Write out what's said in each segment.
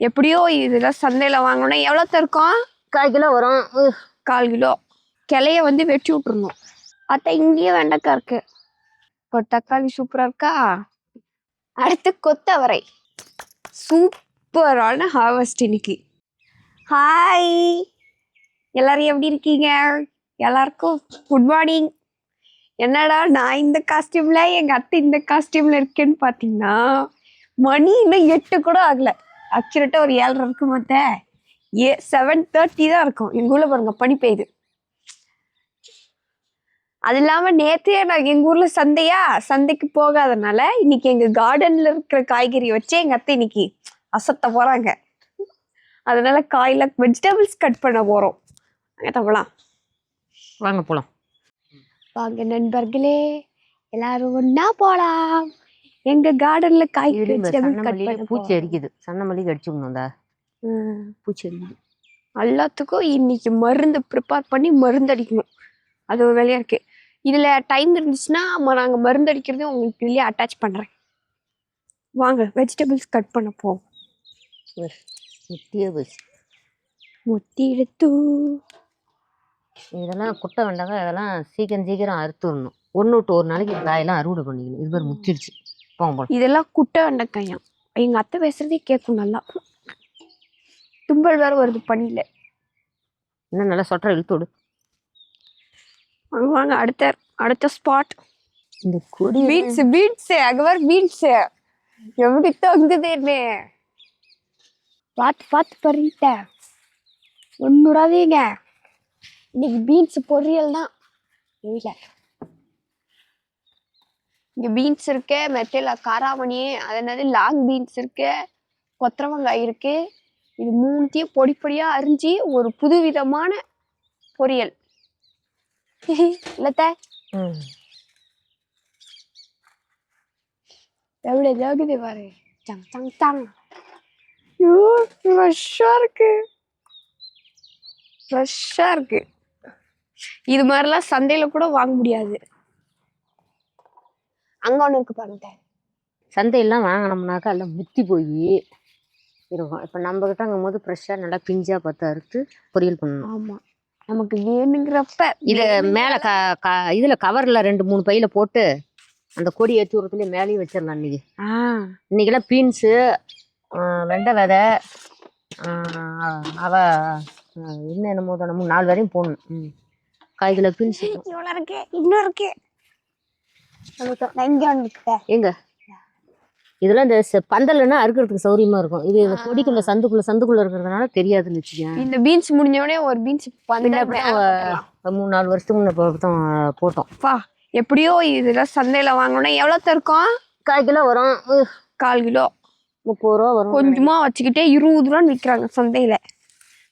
எப்படியோ இதெல்லாம் சந்தையில வாங்கணும்னா எவ்வளோ இருக்கும் கால் கிலோ வரும். கால் கிலோ. கிளைய வந்து வெட்டி விட்டுறணும். அத்தை இங்கேயே வெண்டைக்காய் இருக்கு. இப்போ தக்காளி சூப்பரா இருக்கா? அடுத்து கொத்தவரை. சூப்பரான ஹார்வெஸ்ட் இன்னைக்கு. ஹாய் எல்லாரும் எப்படி இருக்கீங்க? எல்லாருக்கும் குட் மார்னிங் என்னடா நான் இந்த காஸ்டியூம்ல எங்க அத்தை இந்த காஸ்டியூம்ல இருக்கேன்னு பாத்தீங்கன்னா மணி இன்னும் எட்டு கூட ஆகல. அக்யூரேட்டா ஒரு ஏழரை இருக்கும் மத்த ஏ செவன் தேர்ட்டி தான் இருக்கும். எங்க ஊர்ல பாருங்க பனி பெய்யுது. அது இல்லாம நேத்தே நான் எங்க ஊர்ல சந்தையா சந்தைக்கு போகாதனால இன்னைக்கு எங்க கார்டன்ல இருக்கிற காய்கறி வச்சு எங்க அத்தை இன்னைக்கு அசத்த போறாங்க. அதனால காயில வெஜிடபிள்ஸ் கட் பண்ண போறோம். அங்க தப்பலாம் வாங்க போலாம். வாங்க நண்பர்களே எல்லாரும் ஒண்ணா போலாம். எங்க கார்டன்ல பண்ண பூச்சி போறோம். அரிக்குது. சன்னமல்லி அடிச்சுக்கணும் இந்த ம். பூச்சி அரிக்குது. எல்லாத்துக்கும் இன்னைக்கு மருந்து ப்ரிப்பேர் பண்ணி மருந்து அடிக்கணும். அது ஒரு வேலையா இருக்கு. இதுல டைம் இருந்துச்சுன்னா ம- நாங்க மருந்து அடிக்கிறது உங்களுக்கு இதுலயே அட்டாச் பண்றேன். வாங்க வெஜிடபிள்ஸ் கட் பண்ண போவோம். முத்தி எடுத்து இதெல்லாம் குட்டை வெண்டைக்காய் இதெல்லாம் சீக்கிரம் சீக்கிரம் அறுத்துடணும் ஒன்று விட்டு ஒரு நாளைக்கு காயெல்லாம் அறுவடை பண்ணிக்கணும். இது போங்க போலாம் இதெல்லாம் குட்டை வெண்டைக்காயாம் எங்க அத்தை பேசுறதே கேட்கும் நல்லா. தும்பல் வேற வருது பனியில. இன்னும் நல்லா சொட்டரை இழுத்து வாங்க அடுத்த அடுத்த ஸ்பாட் இந்த கொடி பீட்ஸ் பீட்ஸ் அங்க வர பீட்ஸ் எப்படி தொங்குதுன்னு பார்த்து பார்த்து பறிட்ட ஒன்னுடாதீங்க இன்னைக்கு பீன்ஸ் பொரியல் தான். வீட்ல இங்க பீன்ஸ் இருக்கு மெத்தையில காராமணி அது என்னது லாங் பீன்ஸ் இருக்கு கொத்தரவங்காய் இருக்கு. இது மூணுத்தையும் பொடி பொடியா அரிஞ்சு ஒரு புது விதமான பொரியல். இல்லத்த. எவ்வளோ இதாகுது பாரு. சங் சங் சங். ஐயோ ஃப்ரெஷ்ஷாக இருக்கு. ஃப்ரெஷ்ஷாக இருக்கு. இது மாதிரிலாம் சந்தையில் கூட வாங்க முடியாது. அங்கே ஒன்று இருக்கு பாருங்க. சந்தையெல்லாம் வாங்கினோம்னாக்கா எல்லாம் முத்தி போய் இருக்கும் இப்போ நம்ம அங்கும் போது ஃப்ரெஷ்ஷாக நல்லா பிஞ்சாக பார்த்து அறுத்து பொரியல் பண்ணணும். ஆமாம் நமக்கு வேணுங்கிறப்ப இதை மேலே க க இதில் கவரில் ரெண்டு மூணு பையில போட்டு அந்த கொடி ஏற்றி விடுறதுலேயே மேலேயும் வச்சிடலாம் இன்னைக்கு. ஆ. இன்னைக்கெல்லாம் பீன்ஸு வெண்டை விதை அவ இன்னும் என்னமோ நம்ம நாலு வரையும் போடணும். ம். கிலோ பீன்ஸ் இவ்வளோ இருக்கு இன்னும் இருக்கு நான் இங்கே ஒன்று இருக்குதே எங்க? இதெல்லாம் இந்த செ- பந்தல்னா அறுக்கிறதுக்கு சௌரியமா இருக்கும். இது இந்த கொடிக்குள்ள சந்துக்குள்ள சந்துக்குள்ள இருக்கிறதுனால தெரியாதுன்னு வச்சுக்கேன் இந்த பீன்ஸ் முடிஞ்ச உடனே ஒரு பீன்ஸ் மூணு நாலு வருஷத்துக்கு முன்ன போட்டோம். பா எப்படியோ இதெல்லாம் சந்தையில வாங்கணும்னா எவ்வளோ இருக்கும் கால் கிலோ வரும். கால் கிலோ. முப்பது ரூபா வரும். கொஞ்சமா வச்சுக்கிட்டே இருபது ரூபான்னு விற்கிறாங்க சந்தையில.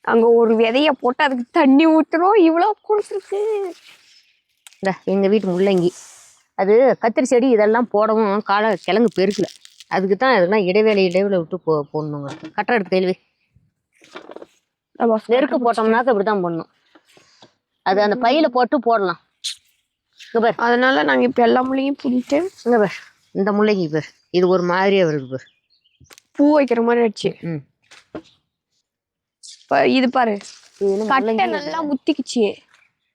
அங்க ஒரு விதைய போட்டு அதுக்கு தண்ணி ஊத்துறோம். இவ்வளவு கொடுத்துருக்கு. இந்த எங்க வீட்டு முள்ளங்கி. அது கத்திரி செடி இதெல்லாம் போடவும் காலை கிழங்கு பெருக்கல. அதுக்கு தான் இதெல்லாம் இடைவேளை இடைவேளை விட்டு போ போடணுங்க. கட்டை எடுத்து கேள்வி நெருக்கு போட்டோம்னாக்க இப்படி தான் போடணும். அது அந்த பையில போட்டு போடலாம். பாரு. அதனால நாங்க இப்ப எல்லா முள்ளையும் புடிட்டு இங்க பாரு. இந்த முள்ளங்கி பாரு. இது ஒரு மாதிரியா வருது பாரு. பூ வைக்கிற மாதிரி ஆச்சு ம். இப்ப இது பாரு. கட்டை நல்லா முத்திக்குச்சு.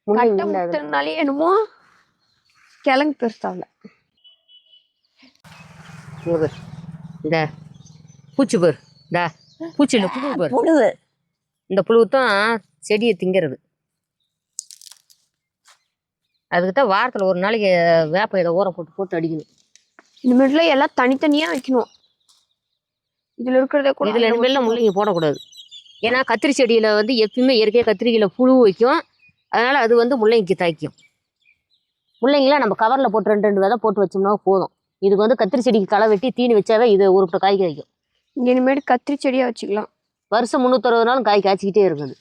கட்டை. முத்தினாலே என்னமோ கிழங்கு பெருசாவில இங்க பாரு இந்த. பூச்சி பாரு இந்த. பூச்சி இல்லை புழு பாரு புழுவு. இந்த புழு தான் செடியை திங்கிறது. அதுக்கு தான் வாரத்தில் ஒரு நாளைக்கு வேப்ப இதை ஊற போட்டு போட்டு அடிக்கணும். இனிமேட்ல எல்லாம் தனித்தனியா வைக்கணும். இதுல இருக்கிறதே கூட இதில் இனிமேல் முள்ளங்கி போடக்கூடாது. ஏன்னா கத்திரி செடியில் வந்து எப்பயுமே இயற்கையாக கத்திரிக்கையில் புழு வைக்கும். அதனால் அது வந்து முள்ளங்கிக்கு தாய்க்கும். முள்ளங்கிலாம் நம்ம கவரில் போட்டு ரெண்டு ரெண்டு விதை போட்டு வச்சோம்னா போதும். இதுக்கு வந்து கத்திரி செடிக்கு களை வெட்டி தீனி வச்சாவே இது ஒரு காய் காய்க்கும். இனிமேட்டு கத்திரி செடியா வச்சுக்கலாம். வருஷம் முந்நூற்றறுபது நாளும் காய் காய்ச்சிக்கிட்டே இருக்குது.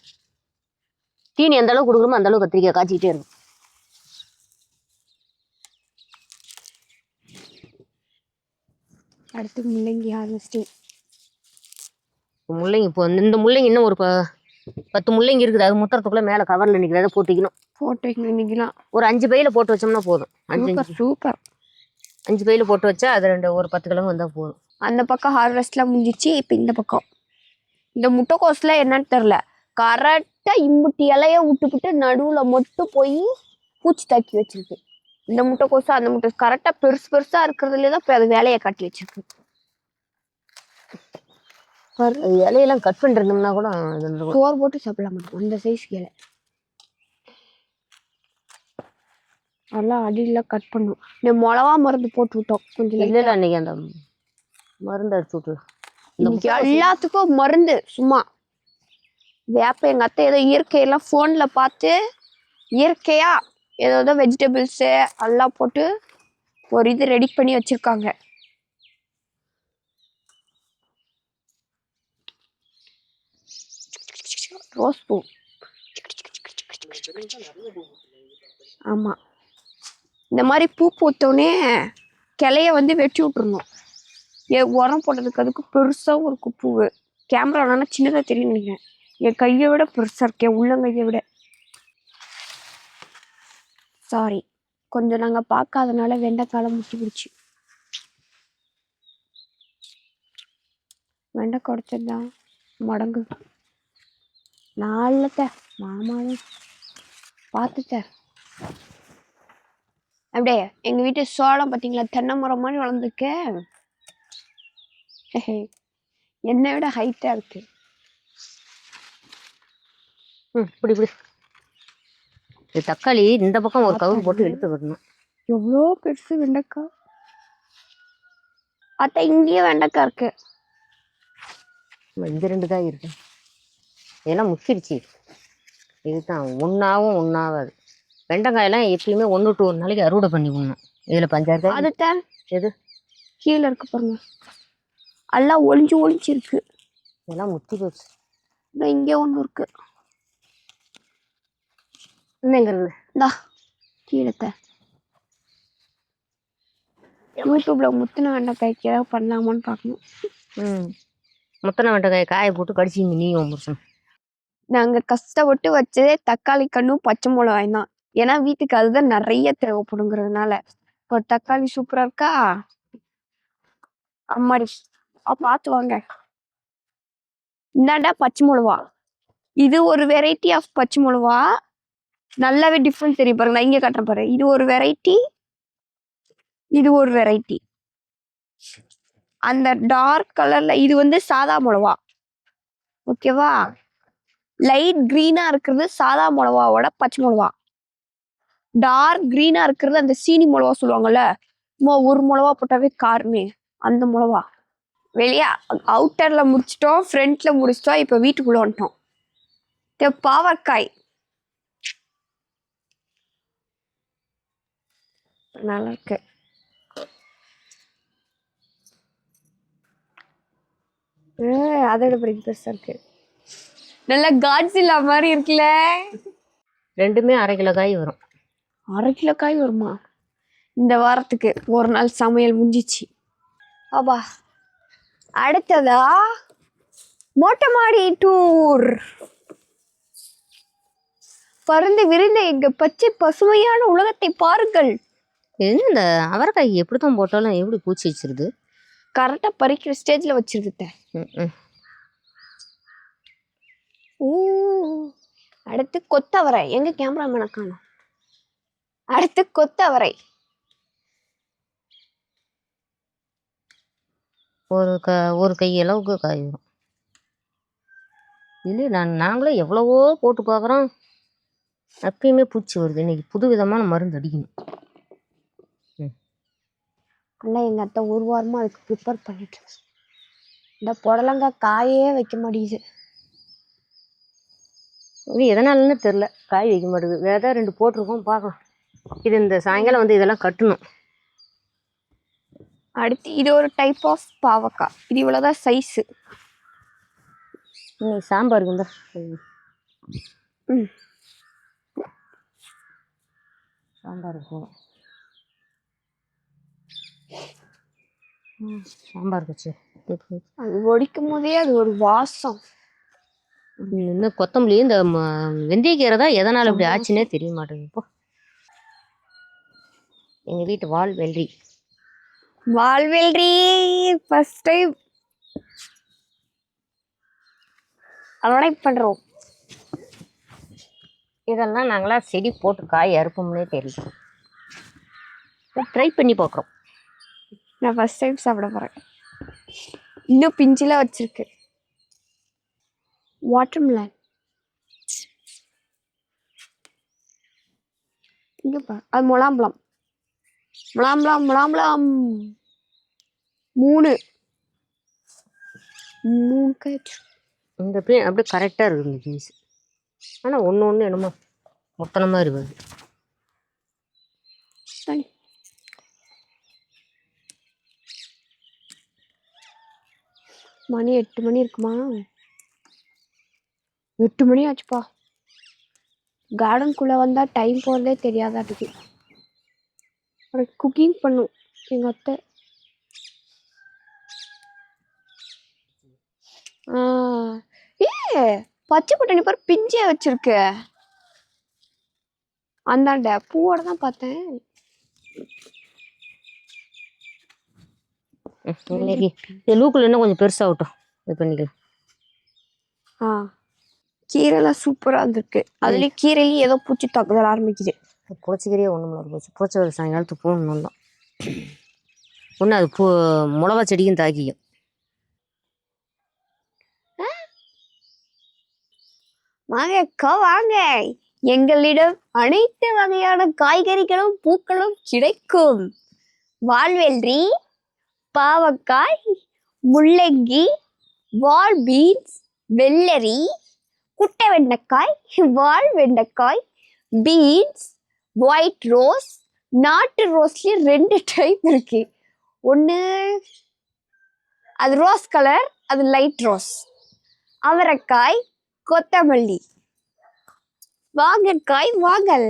தீனி எந்த அளவுக்கு கொடுக்குறோமோ அந்த அளவுக்கு கத்திரிக்காய் காய்ச்சிக்கிட்டே இருக்கும். அடுத்து முள்ளங்கி ஹார்வெஸ்டிங் முள்ளங்கி இப்போ இந்த முள்ளங்கி இன்னும் ஒரு ப பத்து முள்ளங்கி இருக்குது. அது முத்துறதுக்குள்ளே மேலே கவரில் விதை போட்டு வைக்கணும் போட்டு வைக்கணும் இன்னைக்குலாம் ஒரு அஞ்சு பையில போட்டு வச்சோம்னா போதும். அஞ்சு சூப்பர் அஞ்சு. சூப்பர். அஞ்சு பையில போட்டு வச்சா அது ரெண்டு ஒரு பத்து கிழங்கு வந்தால் போதும். அந்த பக்கம் ஹார்வெஸ்ட்லாம் முடிஞ்சிச்சு. இப்போ இந்த பக்கம். இந்த முட்டைக்கோஸ்ல என்னன்னு தெரில கரெக்டா இம்புட்டி இலைய விட்டுக்கிட்டு நடுவுல மட்டும் போய் பூச்சி தாக்கி வச்சிருக்கு. இந்த முட்டைக்கோசு அந்த முட்டை கரெக்டா பெருசு பெருசா இருக்கிறதுல தான் போய் அது வேலையை காட்டி வச்சிருக்கு. இலையெல்லாம் கட் பண்ணிருந்தோம்னா கூட. சோறு போட்டு சாப்பிடலாம் அந்த சைஸ் இலை. நல்லா அடியில கட் பண்ணும். இந்த மிளகா மருந்து போட்டு விட்டோம் கொஞ்சம் இல்ல அன்னைக்கு அந்த மருந்து அடிச்சு விட்டு இந்த இன்னைக்கு எல்லாத்துக்கும் மருந்து சும்மா. வேப்ப எங்க அத்தை ஏதோ இயற்கையெல்லாம் ஃபோன்ல பார்த்து இயற்கையா ஏதோ வெஜிடபிள்ஸு எல்லாம் போட்டு ஒரு இது ரெடி பண்ணி வச்சிருக்காங்க. ரோஸ் பூ ஆமாம் இந்த மாதிரி பூ பூத்தோடனே கிளைய வந்து வெட்டி விட்ருணும் ஏ உரம் போட்டதுக்கு அதுக்கு பெருசாக ஒரு பூவு. கேமரானா சின்னதாக தெரியும் நினைக்கிறேன். என் கையை விட பெருசாக இருக்கேன் உள்ளங்கையை விட. சாரி கொஞ்சம் நாங்கள் பார்க்காதனால வெண்டைக்காலை முட்டி பிடிச்சி வெண்டைக்காய் உடைச்சதுதான் மடங்கு. நாளில் மாமாவும் பார்த்துட்ட. அப்படியே எங்கள் வீட்டு சோளம் பார்த்தீங்களா? தென்னை மரம் மாதிரி வளர்ந்துருக்கு. என்னை விட ஹைட்டா இருக்கு. ம், இப்படி இப்படி இது தக்காளி இந்த பக்கம் ஒரு கவர் போட்டு எடுத்து விடணும். எவ்வளோ பெருசு வெண்டைக்காய் அத்தை இங்கேயே வெண்டைக்காய் இருக்கு. இந்த ரெண்டு காய் இருக்கு. இதெல்லாம் முக்கிருச்சு இதுதான் ஒன்றாவும் ஒன்றாகாது வெண்டைக்காயெல்லாம் எப்பயுமே ஒன்று டு ஒரு நாளைக்கு அறுவடை பண்ணி விடணும் இதில் பஞ்சாறு காய் அதுதான். எது? கீழே இருக்கு பாருங்க. எல்லாம் ஒளிஞ்சு ஒளிஞ்சு இருக்கு இதெல்லாம் முத்தி போச்சு. இதோ இங்கே ஒன்று இருக்கு. என்னங்கிறது இந்தா கீழே யூடியூப்ல முத்தின வெண்டைக்காய்க்கு ஏதாவது பண்ணலாமான்னு பார்க்கணும். ம். முத்தனை வெண்டைக்காயை காய போட்டு கடிச்சிங்க நீ உன் புருஷன் நாங்க கஷ்டப்பட்டு வச்சதே தக்காளி கண்ணும் பச்சை மிளகாயும் தான். ஏன்னா வீட்டுக்கு அதுதான் நிறைய தேவைப்படுங்கிறதுனால. இப்போ தக்காளி சூப்பரா இருக்கா? அம்மாடி பார்த்து வாங்க. இந்தாண்டா பச்சை மிளவா இது ஒரு வெரைட்டி ஆஃப் பச்சை மிளவா நல்லாவே டிஃப்ரெண்ட் தெரியும் பாருங்க. நான் இங்கே காட்டுறேன் பாரு. இது ஒரு வெரைட்டி இது ஒரு வெரைட்டி அந்த டார்க் கலர்ல இது வந்து சாதா மிளவா ஓகேவா லைட் க்ரீனாக இருக்கிறது சாதா மிளகாவோட பச்சை மிளகா. டார்க் க்ரீனாக இருக்கிறது அந்த சீனி மிளகா சொல்லுவாங்கல்ல சும்மா ஒரு மிளகா போட்டாவே காருமே அந்த மிளகா. வெளியே அவுட்டரில் முடிச்சிட்டோம் ஃப்ரண்ட்டில் முடிச்சிட்டோம் இப்போ வீட்டுக்குள்ளே வந்துட்டோம். இந்த பாவற்காய் நல்லா இருக்கு. அதோட பெரிய பெருசாக இருக்குது நல்லா காட்ஸில்லா மாதிரி இருக்குல்ல. ரெண்டுமே அரை கிலோ காய் வரும். அரை கிலோ காய் வருமா? இந்த வாரத்துக்கு ஒரு நாள் சமையல் முடிஞ்சிச்சு. அப்பா அடுத்ததா மொட்டை மாடி டூர் பறந்து விரிந்த எங்க பச்சை பசுமையான உலகத்தை பாருங்கள். என்ன இந்த அவரைக்காய் எப்படி தான் போட்டாலும் எப்படி பூச்சி வச்சிருது? கரெக்டா பறிக்கிற ஸ்டேஜ்ல வச்சிருந்துட்டேன். ம், ம். அடுத்து கொத்தவரை. எங்க கேமராமேனை காணோம். அடுத்து கொத்தவரை. ஒரு க ஒரு கை அளவுக்கு காய் வரும் இல்லை நான் நாங்களே எவ்வளவோ போட்டு பார்க்குறோம் அப்பயுமே பூச்சி வருது. இன்னைக்கு புது விதமான மருந்து அடிக்கணும். நல்லா எங்க அத்தை ஒரு வாரமா அதுக்கு ப்ரிப்பேர் பண்ணிட்டு. இந்த புடலங்காய் காயே வைக்க மாட்டேங்குது. இது எதனாலன்னு தெரில காய் வைக்க மாட்டேங்குது வேற ரெண்டு போட்டிருக்கோம் பார்க்கலாம். இது இந்த சாயங்காலம் வந்து இதெல்லாம் கட்டணும். அடுத்து இது ஒரு டைப் ஆஃப் பாவக்காய். இது இவ்வளவுதான் சைஸு இன்னைக்கு சாம்பாருக்கு இந்த ம். சாம்பாருக்கு போதும் ம், சாம்பார் வச்சு. அது ஒடிக்கும் போதே அது ஒரு வாசம். இன்னும் கொத்தமல்லி இந்த வெந்தயக்கீரை தான் எதனால் இப்படி ஆச்சுன்னே தெரிய மாட்டேங்குது. இப்போ எங்கள் வீட்டு வால் வெள்ளரி வாழ்வெல்ரி ஃபர்ஸ்ட் டைம் அறுவடை பண்ணுறோம் இதெல்லாம் நாங்களா செடி போட்டு காய் அறுப்போம்னே தெரியல. ட்ரை பண்ணி பார்க்குறோம் நான் ஃபர்ஸ்ட் டைம் சாப்பிட போகிறேன் இன்னும் பிஞ்சில் வச்சிருக்கு. வாட்டர்மெலன் இங்கே பாரு. அது முலாம்பழம். முலாம்பழம் முலாம்பழம். மூணு. மூணு காய் இந்த பீ அப்படியே கரெக்டாக இருக்குது இந்த பீன்ஸ் ஆனால் ஒன்று ஒன்று என்னமோ மொத்தனமாக இருக்குது மணி எட்டு மணி இருக்குமா? எட்டு மணி ஆச்சுப்பா. கார்டனுக்குள்ளே வந்தால் டைம் போகிறதே தெரியாதாட்டுக்கு. அப்புறம் குக்கிங் பண்ணும் எங்கள் அத்தை. ஏ பச்சை பட்டாணி பாரு பிஞ்சே வச்சிருக்கு. அந்தாண்ட பூவோட தான் பார்த்தேன். இந்த லூக்கில் இன்னும் கொஞ்சம் பெருசாகட்டும் இது பண்ணிக்கலாம். ஆ. கீரைலாம் சூப்பராக இருந்திருக்கு. அதுலேயும் கீரையிலையும் ஏதோ பூச்சி தாக்குதல் ஆரம்பிக்குது. புளிச்சிக்கறியே ஒன்றும் இல்லை போச்சு புளிச்ச சாயங்காலத்துக்கு போகணும் நல்லா ஒன்று அது பூ மிளகா செடியும் தாக்கிக்கும். வாங்க அக்கா வாங்க. எங்களிடம் அனைத்து வகையான காய்கறிகளும் பூக்களும் கிடைக்கும். வால்வெள்ளரி பாவக்காய் முள்ளங்கி வால் பீன்ஸ் வெள்ளரி குட்டை வெண்டைக்காய் வால் வெண்டைக்காய் பீன்ஸ் ஒயிட் ரோஸ் நாட்டு ரோஸ்லேயே ரெண்டு டைப் இருக்கு. ஒன்று அது ரோஸ் கலர் அது லைட் ரோஸ் அவரைக்காய் கொத்தமல்லி. வாங்கக்காய் வாங்கல்.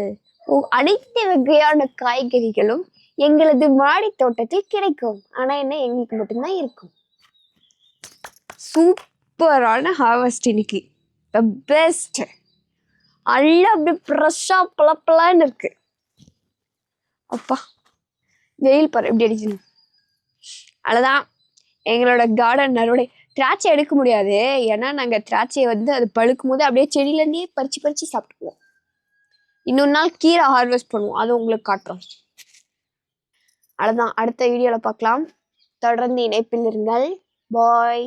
அனைத்து வகையான காய்கறிகளும் எங்களது மாடி தோட்டத்தில் கிடைக்கும். ஆனால் என்ன எங்களுக்கு மட்டும்தான் இருக்கும். சூப்பரான ஹார்வெஸ்ட் இன்னைக்கு. த பெஸ்ட் அள்ள அப்படியே ஃப்ரெஷ்ஷாக பளபளன்னு இருக்கு. அப்பா வெயில் பாரு எப்படி அடிக்கணும் அவ்வளோதான் எங்களோட கார்டன் அறுவடை. திராட்சை எடுக்க முடியாது. ஏன்னா நாங்கள் திராட்சையை வந்து அது பழுக்கும் போது அப்படியே செடியிலேருந்தே பறித்து பறித்து சாப்பிட்டுக்குவோம். இன்னொரு நாள் கீரை ஹார்வெஸ்ட் பண்ணுவோம். அது உங்களுக்கு காட்டுறோம். அவ்வளோதான் அடுத்த வீடியோவில் பார்க்கலாம். தொடர்ந்து இணைப்பில் இருங்கள். பாய்